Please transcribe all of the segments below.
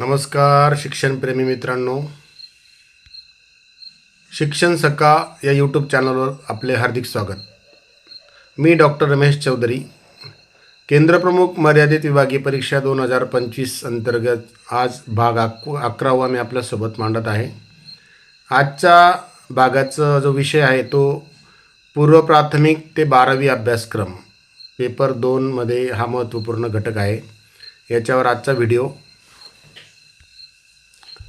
नमस्कार शिक्षणप्रेमी मित्रांनो. शिक्षण सका या यूट्यूब चॅनलवर आपले हार्दिक स्वागत. मी डॉक्टर रमेश चौधरी. केंद्रप्रमुख मर्यादित विभागीय परीक्षा दोन हजार पंचवीस अंतर्गत आज भाग अक अकरावा मी आपल्यासोबत मांडत आहे. आजच्या भागाचा जो विषय आहे तो पूर्व प्राथमिक ते बारावी अभ्यासक्रम पेपर दोनमध्ये हा महत्त्वपूर्ण घटक आहे. याच्यावर आजचा व्हिडिओ.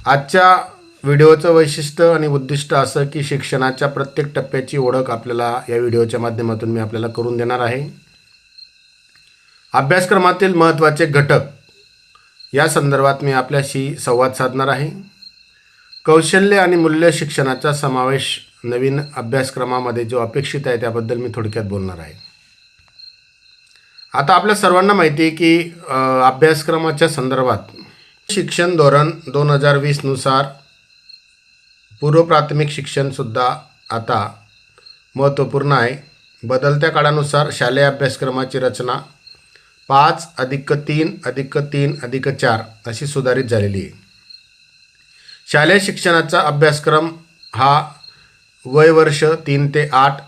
आजच्या व्हिडिओचं वैशिष्ट्य आणि उद्दिष्ट असं की शिक्षणाच्या प्रत्येक टप्प्याची ओळख आपल्याला या व्हिडिओच्या माध्यमातून मी आपल्याला करून देणार आहे. अभ्यासक्रमातील महत्त्वाचे घटक या संदर्भात मी आपल्याशी संवाद साधणार आहे. कौशल्य आणि मूल्य शिक्षणाचा समावेश नवीन अभ्यासक्रमामध्ये जो अपेक्षित आहे त्याबद्दल मी थोडक्यात बोलणार आहे. आता आपल्या सर्वांना माहिती आहे की अभ्यासक्रमाच्या संदर्भात शिक्षण धोरण दोन हजार वीसनुसार पूर्वप्राथमिक शिक्षणसुद्धा आता महत्त्वपूर्ण आहे. बदलत्या काळानुसार शालेय अभ्यासक्रमाची रचना पाच अधिक तीन अधिक तीन अधिक चार अशी सुधारित झालेली आहे. शालेय शिक्षणाचा अभ्यासक्रम हा वय वर्ष तीन ते आठ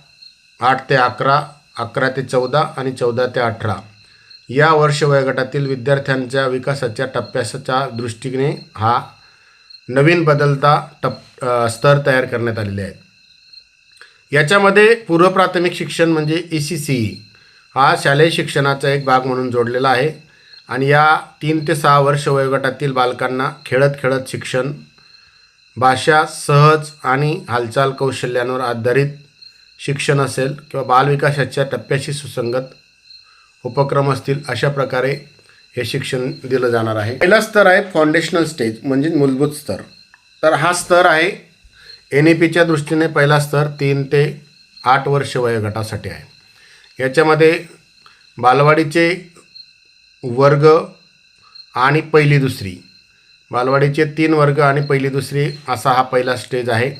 आठ ते अकरा अकरा ते चौदा आणि चौदा ते अठरा या वर्ष वयोगटातील विद्यार्थ्यांच्या विकासाच्या टप्प्याच्या दृष्टीने हा नवीन बदलता टप स्तर तयार करण्यात आलेले आहेत. याच्यामध्ये पूर्वप्राथमिक शिक्षण म्हणजे ई सी सी हा शालेय शिक्षणाचा एक भाग म्हणून जोडलेला आहे आणि या तीन ते सहा वर्ष वयोगटातील बालकांना खेळत खेळत शिक्षण भाषा सहज आणि हालचाल कौशल्यांवर आधारित शिक्षण असेल किंवा बालविकासाच्या टप्प्याशी सुसंगत उपक्रम असतील अशा प्रकारे हे शिक्षण दिलं जाणार आहे. पहिला स्तर आहे फाउंडेशनल स्टेज म्हणजे मूलभूत स्तर. तर हा स्तर आहे एन ई पीच्या दृष्टीने पहिला स्तर तीन ते आठ वर्ष वयोगटासाठी आहे. याच्यामध्ये बालवाडीचे वर्ग आणि पहिली दुसरी बालवाडीचे तीन वर्ग आणि पहिली दुसरी असा हा पहिला स्टेज आहे.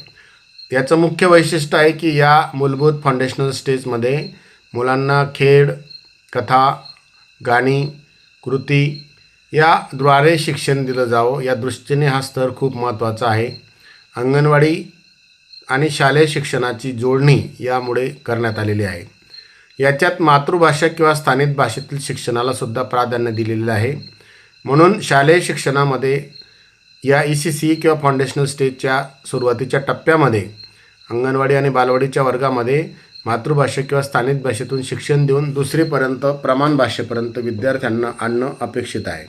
याचं मुख्य वैशिष्ट्य आहे की या मूलभूत फाउंडेशनल स्टेजमध्ये मुलांना खेळ कथा गाणी कृती याद्वारे शिक्षण दिलं जावं. या दृष्टीने हा स्तर खूप महत्त्वाचा आहे. अंगणवाडी आणि शालेय शिक्षणाची जोडणी यामुळे करण्यात आलेली आहे. याच्यात मातृभाषा किंवा स्थानिक भाषेतील शिक्षणाला सुद्धा प्राधान्य दिलेलं आहे. म्हणून शालेय शिक्षणामध्ये या ई सी सी किंवा फाउंडेशनल स्टेजच्या सुरुवातीच्या टप्प्यामध्ये अंगणवाडी आणि बालवाडीच्या वर्गामध्ये मातृभाषा किंवा स्थानिक भाषेतून शिक्षण देऊन दुसरीपर्यंत प्रमाण भाषेपर्यंत विद्यार्थ्यांना आणणं अपेक्षित आहे.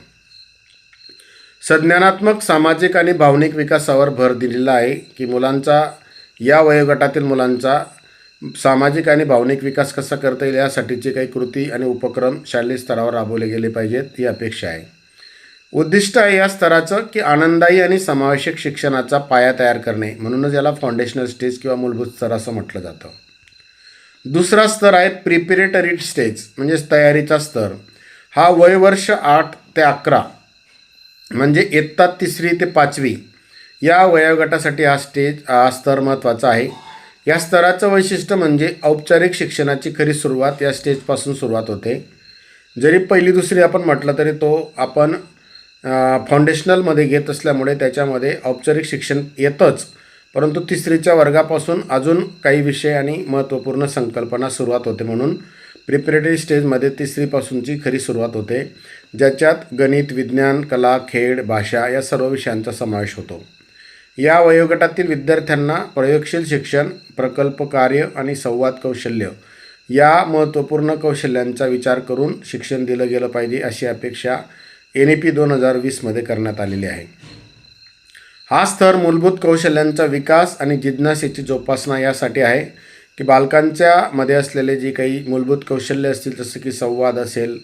संज्ञानात्मक सामाजिक आणि भावनिक विकासावर भर दिलेला आहे की मुलांचा या वयोगटातील मुलांचा सामाजिक आणि भावनिक विकास कसा करता येईल यासाठीचे काही कृती आणि उपक्रम शालेय स्तरावर राबवले गेले पाहिजेत ही अपेक्षा आहे. उद्दिष्ट आहे या स्तराचं की आनंदायी आणि समावेशक शिक्षणाचा पाया तयार करणे म्हणूनच याला फाउंडेशनल स्टेज किंवा मूलभूत स्तर असं म्हटलं जातं. दुसरा स्तर आहे प्रिपेरेटरी स्टेज म्हणजेच तयारीचा स्तर. हा वयवर्ष आठ ते अकरा म्हणजे इयत्ता तिसरी ते पाचवी या वयोगटासाठी हा स्टेज हा स्तर महत्त्वाचा आहे. या स्तराचं वैशिष्ट्य म्हणजे औपचारिक शिक्षणाची खरी सुरुवात या स्टेजपासून सुरुवात होते. जरी पहिली दुसरी आपण म्हटलं तरी तो आपण फाउंडेशनलमध्ये घेत असल्यामुळे त्याच्यामध्ये औपचारिक शिक्षण येतंच. परंतु तिसरीच्या वर्गापासून अजून काही विषय आणि महत्त्वपूर्ण संकल्पना सुरुवात होते म्हणून प्रिपरेटरी स्टेजमध्ये तिसरीपासूनची खरी सुरुवात होते ज्याच्यात गणित विज्ञान कला खेळ भाषा या सर्व विषयांचा समावेश होतो. या वयोगटातील विद्यार्थ्यांना प्रयोगशील शिक्षण प्रकल्प कार्य आणि संवाद कौशल्य या महत्त्वपूर्ण कौशल्यांचा विचार करून शिक्षण दिलं गेलं पाहिजे अशी अपेक्षा एन ई पी दोन हजार वीसमध्ये करण्यात आलेली आहे. हा स्तर मूलभूत कौशल्यांचा विकास आणि जिज्ञासेची जोपासना यासाठी आहे की बालकांच्या मध्ये असलेले जी काही मूलभूत कौशल्य असतील जसं की संवाद असेल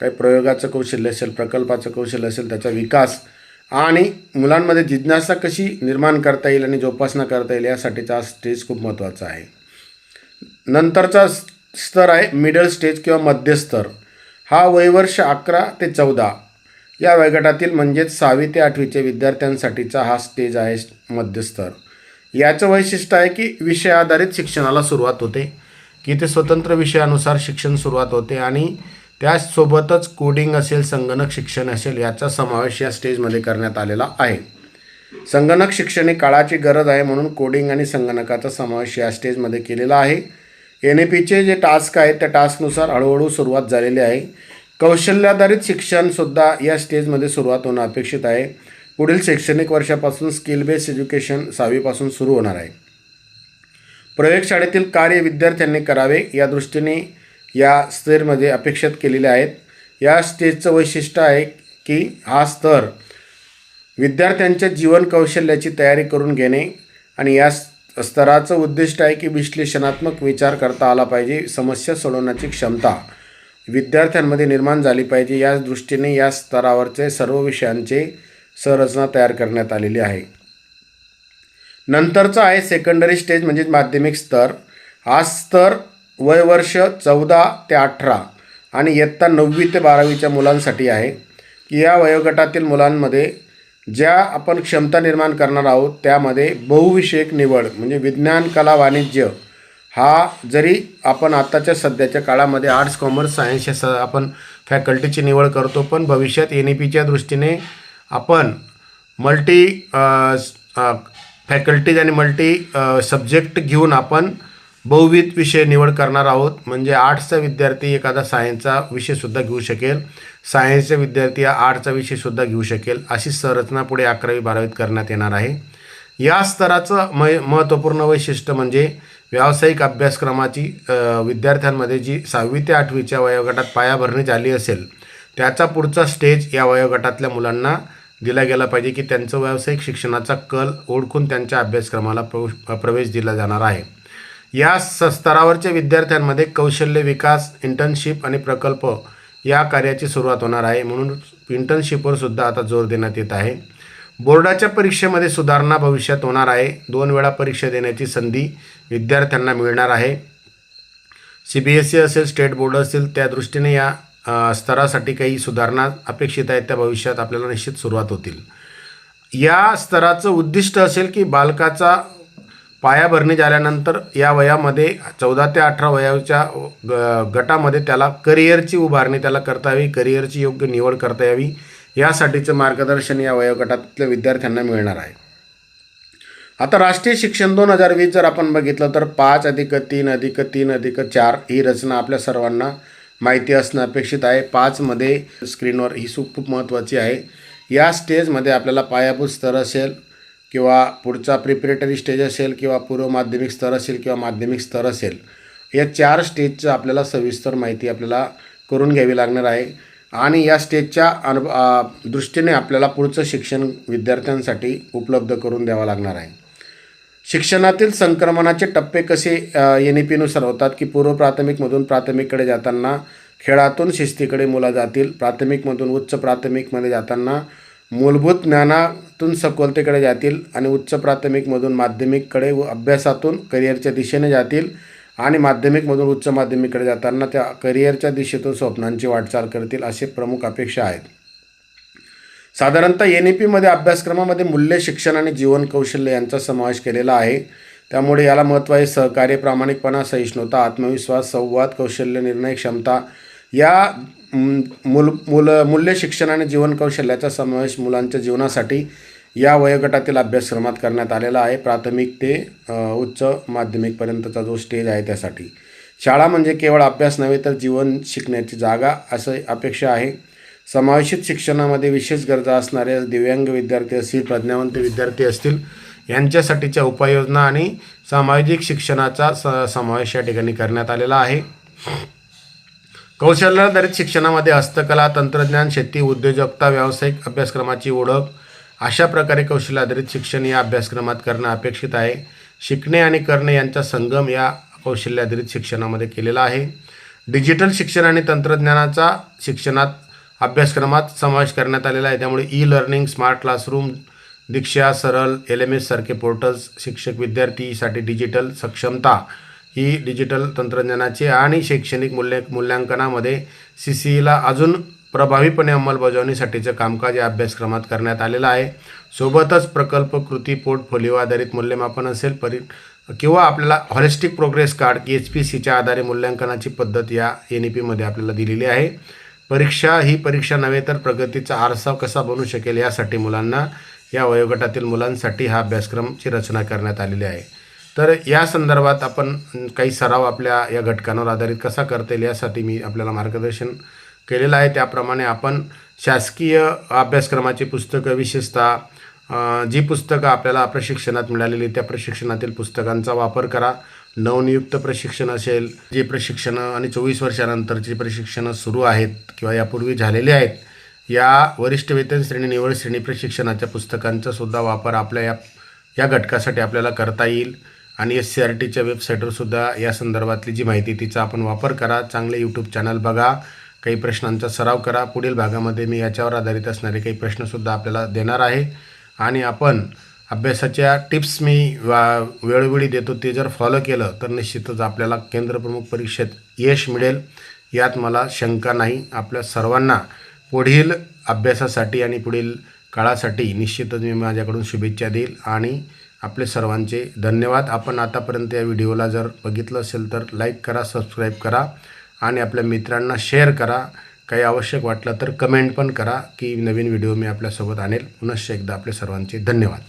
काही प्रयोगाचं कौशल्य असेल प्रकल्पाचं कौशल्य असेल त्याचा विकास आणि मुलांमध्ये जिज्ञासा कशी निर्माण करता येईल आणि जोपासना करता येईल यासाठीचा हा स्टेज खूप महत्त्वाचा आहे. नंतरचा स्तर आहे मिडल स्टेज किंवा मध्यस्तर. हा वयवर्ष अकरा ते चौदा या वयगटातील म्हणजेच सहावी ते आठवीचे विद्यार्थ्यांसाठीचा हा स्टेज आहे मध्यस्तर. याचं वैशिष्ट्य आहे की विषय आधारित शिक्षणाला सुरुवात होते. की ते स्वतंत्र विषयानुसार शिक्षण सुरुवात होते आणि त्यासोबतच कोडिंग असेल संगणक शिक्षण असेल याचा समावेश या स्टेजमध्ये करण्यात आलेला आहे. संगणक शिक्षण ही काळाची गरज आहे म्हणून कोडिंग आणि संगणकाचा समावेश या स्टेजमध्ये केलेला आहे. एन ए पीचे जे टास्क आहेत त्या टास्कनुसार हळूहळू सुरुवात झालेली आहे. कौशल्याधारित शिक्षणसुद्धा या स्टेजमध्ये सुरुवात होणं अपेक्षित आहे. पुढील शैक्षणिक वर्षापासून स्किल बेस्ड एज्युकेशन सहावीपासून सुरू होणार आहे. प्रयोगशाळेतील कार्य विद्यार्थ्यांनी करावे या दृष्टीने या स्तरमध्ये अपेक्षित केलेले आहेत. या स्टेजचं वैशिष्ट्य आहे की हा स्तर विद्यार्थ्यांच्या जीवन कौशल्याची तयारी करून घेणे आणि या स्तराचं उद्दिष्ट आहे की विश्लेषणात्मक विचार करता आला पाहिजे समस्या सोडवण्याची क्षमता. विद्यार्थ्यांमध्ये निर्माण झाली पाहिजे या दृष्टीने या स्तरावरचे सर्व विषयांचे संरचना तयार करण्यात आलेली आहे. नंतरचा आहे सेकंडरी स्टेज म्हणजे माध्यमिक स्तर. हा स्तर वयवर्ष चौदा ते अठरा आणि इयत्ता नववी ते बारावीच्या मुलांसाठी आहे. की या वयोगटातील मुलांमध्ये ज्या आपण क्षमता निर्माण करणार आहोत त्यामध्ये बहुविषयक निवड म्हणजे विज्ञान कला वाणिज्य हा जरी आपण आत्ताच्या सध्याच्या काळामध्ये आर्ट्स कॉमर्स सायन्स या स आपण फॅकल्टीची निवड करतो पण भविष्यात एन ई पीच्या दृष्टीने आपण मल्टी फॅकल्टीज आणि मल्टी सब्जेक्ट घेऊन आपण बहुविध विषय निवड करणार आहोत. म्हणजे आर्ट्सचा विद्यार्थी एखादा सायन्सचा विषयसुद्धा घेऊ शकेल. सायन्सचा विद्यार्थी हा आर्टचा विषयसुद्धा घेऊ शकेल. अशी संरचना पुढे अकरावी बारावीत करण्यात येणार आहे. या स्तराचं म महत्त्वपूर्ण वैशिष्ट्य म्हणजे व्यावसायिक अभ्यासक्रमाची विद्यार्थ्यांमध्ये जी सहावी ते आठवीच्या वयोगटात पायाभरणी झाली असेल त्याचा पुढचा स्टेज या वयोगटातल्या मुलांना दिला गेला पाहिजे की त्यांचं व्यावसायिक शिक्षणाचा कल ओळखून त्यांच्या अभ्यासक्रमाला प्रवेश प्रवेश दिला जाणार आहे. या स स्तरावरच्या विद्यार्थ्यांमध्ये कौशल्य विकास इंटर्नशिप आणि प्रकल्प या कार्याची सुरुवात होणार आहे. म्हणून इंटर्नशिपवर सुद्धा आता जोर देण्यात येत आहे. बोर्डाच्या परीक्षेमध्ये सुधारणा भविष्यात होणार आहे. दोन वेळा परीक्षा देण्याची संधी विद्यार्थ्यांना मिळणार आहे. सी बी एस ई असेल स्टेट बोर्ड असेल त्या दृष्टीने या स्तरासाठी काही सुधारणा अपेक्षित आहेत. त्या भविष्यात आपल्याला निश्चित सुरुवात होतील. या स्तराचं उद्दिष्ट असेल की बालकाचा पायाभरणी झाल्यानंतर या वयामध्ये चौदा ते अठरा वयाच्या ग गटामध्ये त्याला करिअरची उभारणी त्याला करता यावी. करिअरची योग्य निवड करता यावी. यासाठीचं मार्गदर्शन या वयोगटातल्या विद्यार्थ्यांना मिळणार आहे. आता राष्ट्रीय शिक्षण दोन हजार वीस जर आपण बघितलं तर पाच अधिक तीन अधिक तीन अधिक चार ही रचना आपल्या सर्वांना माहिती असणं अपेक्षित आहे. पाचमध्ये स्क्रीनवर ही सु खूप महत्त्वाची आहे. या स्टेजमध्ये आपल्याला पायाभूत स्तर असेल किंवा पुढचा प्रिपरेटरी स्टेज असेल किंवा पूर्व माध्यमिक स्तर असेल किंवा माध्यमिक स्तर असेल या चार स्टेजचं आपल्याला सविस्तर माहिती आपल्याला करून घ्यावी लागणार आहे. आणि या स्टेजच्या अनु दृष्टीने आपल्याला पुढचं शिक्षण विद्यार्थ्यांसाठी उपलब्ध करून द्यावं लागणार आहे. शिक्षणातील संक्रमणाचे टप्पे कसे एन ई पीनुसार होतात की पूर्व प्राथमिकमधून प्राथमिककडे जाताना खेळातून शिस्तीकडे मुलं जातील प्राथमिकमधून उच्च प्राथमिकमध्ये जाताना मूलभूत ज्ञानातून सखोलतेकडे जातील आणि उच्च प्राथमिकमधून माध्यमिककडे व अभ्यासातून करिअरच्या दिशेने जातील आणि माध्यमिकमधून उच्च माध्यमिककडे जाताना त्या करिअरच्या दिशेतून स्वप्नांची वाटचाल करतील असे प्रमुख अपेक्षा आहेत. साधारणतः एन ई पीमध्ये अभ्यासक्रमामध्ये मूल्य शिक्षण आणि जीवन कौशल्य यांचा समावेश केलेला आहे. त्यामुळे याला महत्त्व आहे सहकार्य प्रामाणिकपणा सहिष्णुता आत्मविश्वास संवाद कौशल्य निर्णय क्षमता. या मूल मूल मूल्य शिक्षण आणि जीवन कौशल्याचा समावेश मुलांच्या जीवनासाठी या वयोगटातील अभ्यासक्रमात करण्यात आलेला आहे. प्राथमिक ते उच्च माध्यमिकपर्यंतचा जो स्टेज आहे त्यासाठी. शाळा म्हणजे केवळ अभ्यास नव्हे तर जीवन शिकण्याची जागा असं अपेक्षा आहे. समावेशित शिक्षणामध्ये विशेष गरजा असणारे दिव्यांग विद्यार्थी असतील प्रज्ञावंत विद्यार्थी असतील यांच्यासाठीच्या उपाययोजना आणि सामाजिक शिक्षणाचा स समावेश या ठिकाणी करण्यात आलेला आहे. कौशल्याधारित शिक्षणामध्ये हस्तकला तंत्रज्ञान शेती उद्योजकता व्यावसायिक अभ्यासक्रमाची ओळख अशा प्रकारे कौशल्याधारित शिक्षण या अभ्यासक्रमात करणं अपेक्षित आहे. शिकणे आणि करणे यांचा संगम या कौशल्याधारित शिक्षणामध्ये केलेला आहे. डिजिटल शिक्षण आणि तंत्रज्ञानाचा शिक्षणात अभ्यासक्रमात समावेश करण्यात आलेला आहे. त्यामुळे E learning smart classroom Diksha Saral L M S सारखे पोर्टल्स शिक्षक विद्यार्थीसाठी डिजिटल सक्षमता ही डिजिटल तंत्रज्ञानाचे आणि शैक्षणिक मूल्य मूल्यांकनामध्ये सी सी ईला अजून प्रभावीपणे अंमलबजावणीसाठीचं कामकाज या अभ्यासक्रमात करण्यात आलेलं आहे. सोबतच प्रकल्प कृती पोर्टफोलिओ आधारित मूल्यमापन असेल परि किंवा आपल्याला holistic progress card H P सीच्या आधारे मूल्यांकनाची पद्धत या एन ई पीमध्ये आपल्याला दिलेली आहे. परीक्षा ही परीक्षा नव्हे तर प्रगतीचा आरसा कसा बनू शकेल यासाठी मुलांना या वयोगटातील मुलांसाठी हा अभ्यासक्रमची रचना करण्यात आलेली आहे. तर या संदर्भात आपण काही सराव आपल्या या घटकांवर आधारित कसा करता येईल यासाठी मी आपल्याला मार्गदर्शन केलेलं आहे. त्याप्रमाणे आपण शासकीय अभ्यासक्रमाची पुस्तकं विशेषतः जी पुस्तकं आपल्याला प्रशिक्षणात मिळालेली त्या प्रशिक्षणातील पुस्तकांचा वापर करा. नवनियुक्त प्रशिक्षण असेल जे प्रशिक्षणं आणि चोवीस वर्षानंतरची प्रशिक्षणं सुरू आहेत किंवा यापूर्वी झालेली आहेत या वरिष्ठ वेतन श्रेणी निवड श्रेणी प्रशिक्षणाच्या पुस्तकांचा सुद्धा वापर आपल्या या या घटकासाठी आपल्याला करता येईल. आणि एस सी आर टीच्या वेबसाईटवर सुद्धा या संदर्भातली जी माहिती तिचा आपण वापर करा. चांगले यूट्यूब चॅनल बघा. काही प्रश्नांचा सराव करा. पुढील भागामध्ये मी याच्यावर आधारित असणारे काही प्रश्नसुद्धा आपल्याला देणार आहे. आणि आपण अभ्यासाच्या टिप्स मी वा वेळोवेळी देतो ते जर फॉलो केलं तर निश्चितच आपल्याला केंद्रप्रमुख परीक्षेत यश मिळेल. यात मला शंका नाही. आपल्या सर्वांना पुढील अभ्यासासाठी आणि पुढील काळासाठी निश्चितच मी माझ्याकडून शुभेच्छा देईल. आणि आपले सर्वांचे धन्यवाद. आपण आतापर्यंत या व्हिडिओला जर बघितलं असेल तर लाईक करा सबस्क्राईब करा. आणि आपल्या मित्रांना शेअर करा. काही आवश्यक वाटलं तर कमेंट पण करा की नवीन व्हिडिओ मी आपल्यासोबत आणेल. पुनश्च एकदा आपल्या सर्वांचे धन्यवाद.